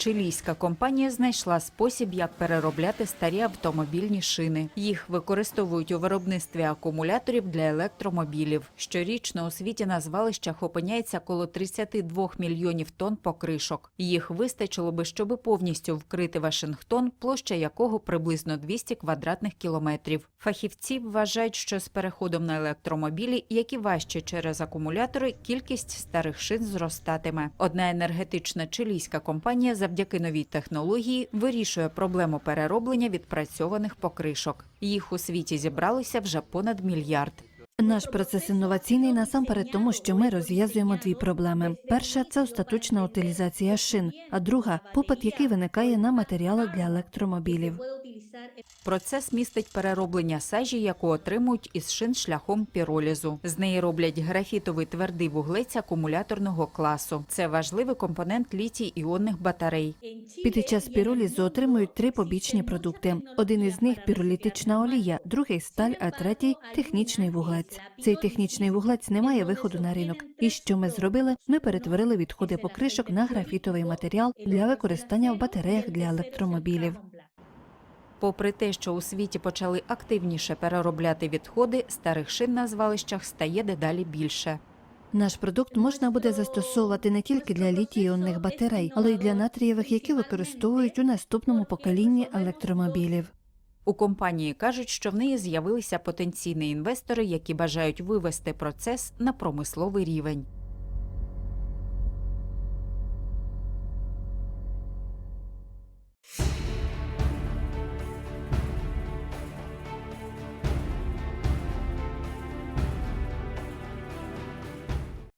чилійська компанія знайшла спосіб, як переробляти старі автомобільні шини. Їх використовують у виробництві акумуляторів для електромобілів. Щорічно у світі на звалищах опиняється коло 32 мільйонів тонн покришок. Їх вистачило би, щоби повністю вкрити Вашингтон, площа якого приблизно 200 квадратних кілометрів. Фахівці вважають, що з переходом на електромобілі, які важче через акумулятори, кількість старих шин зростатиме. Одна енергетична чилійська компанія завдяки новій технології вирішує проблему перероблення відпрацьованих покришок. Їх у світі зібралося вже понад мільярд. Наш процес інноваційний насамперед тому, що ми розв'язуємо дві проблеми: перша це остаточна утилізація шин, а друга попит, який виникає на матеріали для електромобілів. Процес містить перероблення сажі, яку отримують із шин шляхом піролізу. З неї роблять графітовий твердий вуглець акумуляторного класу. Це важливий компонент літій іонних батарей. Під час піролізу отримують три побічні продукти. Один із них піролітична олія, другий сталь, а третій технічний вуглець. Цей технічний вуглець не має виходу на ринок. І що ми зробили? Ми перетворили відходи покришок на графітовий матеріал для використання в батареях для електромобілів. Попри те, що у світі почали активніше переробляти відходи, старих шин на звалищах стає дедалі більше. Наш продукт можна буде застосовувати не тільки для літій-іонних батарей, але й для натрієвих, які використовують у наступному поколінні електромобілів. У компанії кажуть, що в неї з'явилися потенційні інвестори, які бажають вивести процес на промисловий рівень.